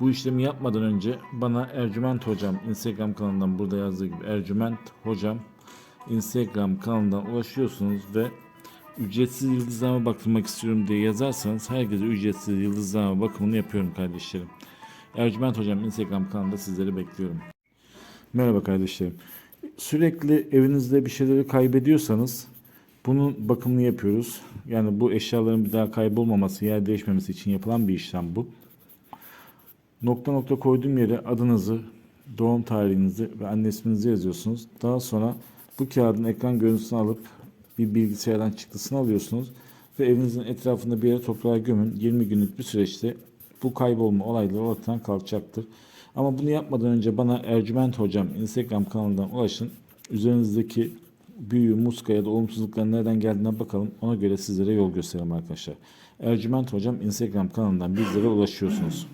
bu işlemi yapmadan önce bana Ercüment Hocam Instagram kanalından burada yazdığı gibi Ercüment Hocam Instagram kanalından ulaşıyorsunuz ve ücretsiz yıldızlama baktırmak istiyorum diye yazarsanız herkese ücretsiz yıldızlama bakımını yapıyorum kardeşlerim. Ercüment Hocam Instagram kanalında sizleri bekliyorum. Merhaba kardeşlerim. Sürekli evinizde bir şeyleri kaybediyorsanız bunun bakımını yapıyoruz. Yani bu eşyaların bir daha kaybolmaması, yer değişmemesi için yapılan bir işlem bu. Nokta nokta koyduğum yere adınızı, doğum tarihinizi ve anne isminizi yazıyorsunuz. Daha sonra bu kağıdın ekran görüntüsünü alıp bir bilgisayardan çıktısını alıyorsunuz ve evinizin etrafında bir yere toprağa gömün. 20 günlük bir süreçte bu kaybolma olayları ortadan kalkacaktır. Ama bunu yapmadan önce bana Ercüment Hocam Instagram kanalından ulaşın. Üzerinizdeki büyü, muska ya da olumsuzlukların nereden geldiğine bakalım. Ona göre sizlere yol gösterelim arkadaşlar. Ercüment Hocam Instagram kanalından bizlere ulaşıyorsunuz.